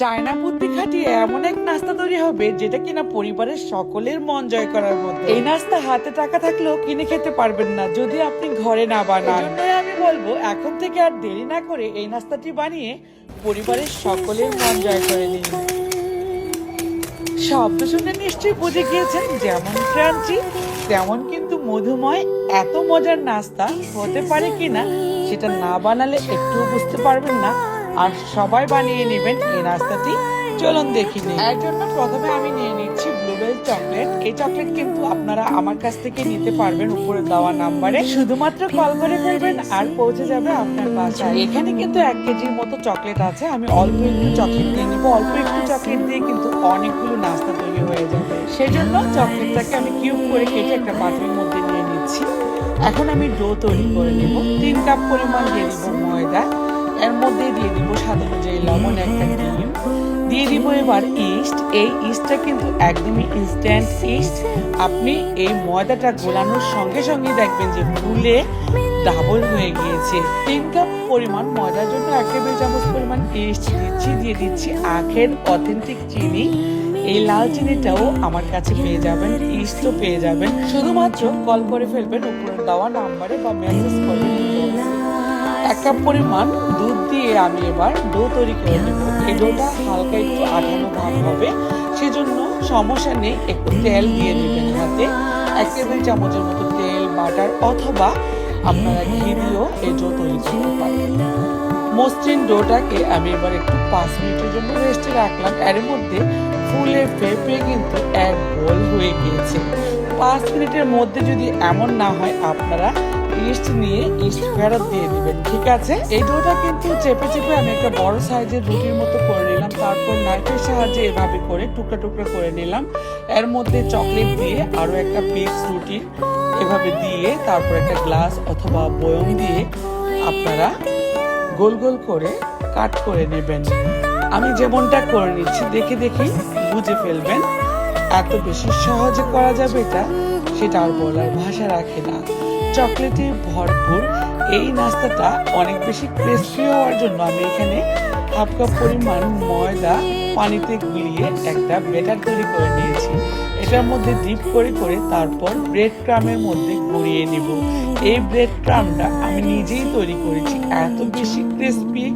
China খাটিয়ে এমন এক নাস্তা তৈরি হবে যেটা কিনা পরিবারের সকলের মন জয় করার মতো। এই নাস্তা হাতে টাকা থাকলেও কিনে খেতে পারবেন না যদি আপনি ঘরে না বানান। আমি বলব, এখন থেকে আর দেরি না করে এই নাস্তাটি বানিয়ে পরিবারের সকলের মন জয় করে নিন। শব্দ শুনে নিশ্চয়ই বুঝে গিয়েছেন যেমন ক্রাঞ্চি, তেমন কিন্তু মধুময় এত মজার নাস্তা হতে পারে কিনা সেটা না বানালে একটু বুঝতে পারবেন না। আর সবাই বানিয়ে নেবেন এই নাস্তাটি চলুন দেখি নিই। এর জন্য প্রথমে আমি নিয়ে নিচ্ছি ব্লুবেল চকলেট এই চকলেট কিন্তু আপনারা আমার কাছ থেকে নিতে পারবেন উপরে দেওয়া নাম্বারে। শুধুমাত্র কল করে ফেলবেন আর পৌঁছে যাবে আপনার বাসায়। এখানে কিন্তু এক কেজির মতো চকলেট আছে। আমি অল্প একটু চকলেট দিয়ে নেব। অল্প একটু চকলেট দিয়ে কিন্তু অনেকগুলো নাস্তা তৈরি হয়ে যাবে। সেই জন্য চকলেটটাকে আমি কিউব করে কেটে একটা পাত্রের মধ্যে নিয়ে নিচ্ছি। এখন আমি ডো তৈরি করে নেব। তিন কাপ পরিমাণ দিয়ে দিব ময়দা। এর মধ্যে দিয়ে দিব স্বাদ অনুযায়ী লবণ একটা ডিম। দিয়ে দিব এবার ইস্ট এই ইস্টটা কিন্তু একদমই ইনস্ট্যান্ট ইস্ট আপনি এই ময়দাটা গোলানোর সঙ্গে সঙ্গে দেখবেন যে ফুলে ডাবল হয়ে গিয়েছে। তিন কাপ পরিমাণ ময়দার জন্য এক টেবিল চামচ পরিমাণ ইস্ট দিচ্ছি, দিয়ে দিচ্ছি আখের অথেন্টিক চিনি। এই লাল চিনিটাও আমার কাছে পেয়ে যাবেন ইস্টও পেয়ে যাবেন। শুধুমাত্র কল করে ফেলবেন, উপরে দেওয়া নাম্বারে বা মেসেজ করবেন এক কাপ পরিমাণ দুধ দিয়ে আমি এবার ডো তৈরি করে নেব। এই ডোটা হালকা একটু আঠানো ভাব হবে। সেজন্য সমস্যা নেই, একটু তেল দিয়ে নেবেন হাতে। এক টেবিল চামচের মতো তেল, বাটার অথবা আপনারা ঘি দিয়েও এই ডো তৈরি করতে পারেন। মসৃণ ডোটাকে আমি এবার একটু পাঁচ মিনিটের জন্য রেস্টে রাখলাম। এর মধ্যে ফুলে ফেপে কিন্তু এক গোল হয়ে গিয়েছে। পাঁচ মিনিটের মধ্যে যদি এমন না হয়, আপনারা ইস্ট নিয়ে ইস্ট ফেরত দিয়ে দিবেন, ঠিক আছে? এই ডোটা কিন্তু চেপে চেপে আমি একটা বড় সাইজের রুটির মতো করে নিলাম, তারপর নাইফের সাহায্যে এভাবে করে টুকরা টুকরা করে নিলাম। এর মধ্যে চকলেট দিয়ে আরও একটা পিস রুটি এভাবে দিয়ে, তারপর একটা গ্লাস অথবা বয়ম দিয়ে আপনারা গোল গোল করে কাট করে নেবেন। আমি যেমনটা করে নিচ্ছি, দেখে দেখে বুঝে ফেলবেন। এত বেশি সহজে করা যাবে এটা, সেটা আর বলার ভাষা রাখে না। চকলেটে ভরপুর, এই নাস্তাটা অনেক বেশি ক্রিস্পি হওয়ার জন্য আমি এখানে হাফ কাপ পরিমাণ ময়দা পানিতে গুলিয়ে একটা বেটার তৈরি করে নিয়েছি। এটার মধ্যে ডিপ করে করে তারপর ব্রেড ক্রামের মধ্যে গড়িয়ে নিব। এই ব্রেড ক্রামটা আমি নিজেই তৈরি করেছি। এত বেশি ক্রিস্পি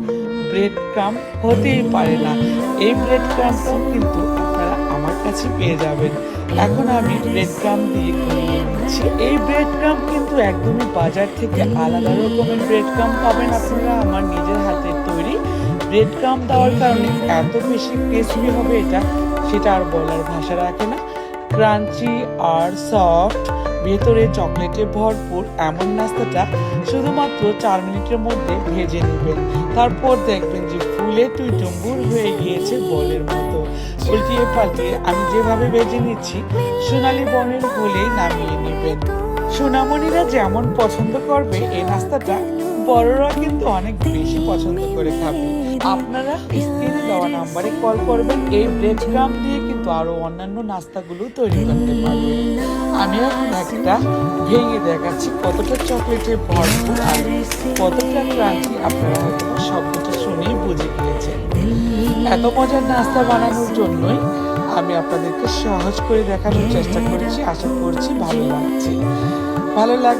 ব্রেড ক্রাম হতেই পারে না। এই ব্রেড ক্রামটাও কিন্তু আপনারা কাছে পেয়ে যাবেন। এখন আমি ব্রেড ক্রাম দিয়ে নিচ্ছি। এই ব্রেড ক্রাম কিন্তু একদমই বাজার থেকে আলাদা রকমের ব্রেড ক্রাম পাবেন আপনারা। আমার নিজের হাতে তৈরি ব্রেড ক্রাম দেওয়ার কারণে এত বেশি টেস্টি হবে এটা, সেটা আর বলার ভাষা রাখে না। ক্রাঞ্চি আর সফট ভেতরে চকলেটে ভরপুর এমন নাস্তাটা শুধুমাত্র চার মিনিটের মধ্যে ভেজে নেবেন। তারপর দেখবেন যে ফুলে তুই টুম্বুর হয়ে গিয়েছে বলের মতো। উল্টিয়ে পাল্টিয়ে আমি যেভাবে ভেজে নিচ্ছি, সোনালি বনের হলেই নামিয়ে নেবেন। সোনামণিরা যেমন পছন্দ করবে, এই নাস্তাটা বড়রা কিন্তু অনেক বেশি পছন্দ করে খাবে। আপনারা স্ক্রিনে দেওয়া নাম্বারে কল করবেন, এই ব্রেড ক্রাম দিয়ে কিন্তু আরও অন্যান্য নাস্তাগুলো তৈরি করতে পারবেন। আমি এখন একটা ভেঙে দেখাচ্ছি, কতটা চকলেটে ভরপুর আর কতটা ক্রাঞ্চি আপনারা হয়তো বা শব্দটা শুনেই বুঝে গিয়েছেন। এত মজার নাস্তা বানানোর জন্যই আমি আপনাদেরকে সহজ করে দেখানোর চেষ্টা করেছি, আশা করছি ভালো লাগছে। ভালো লাগলে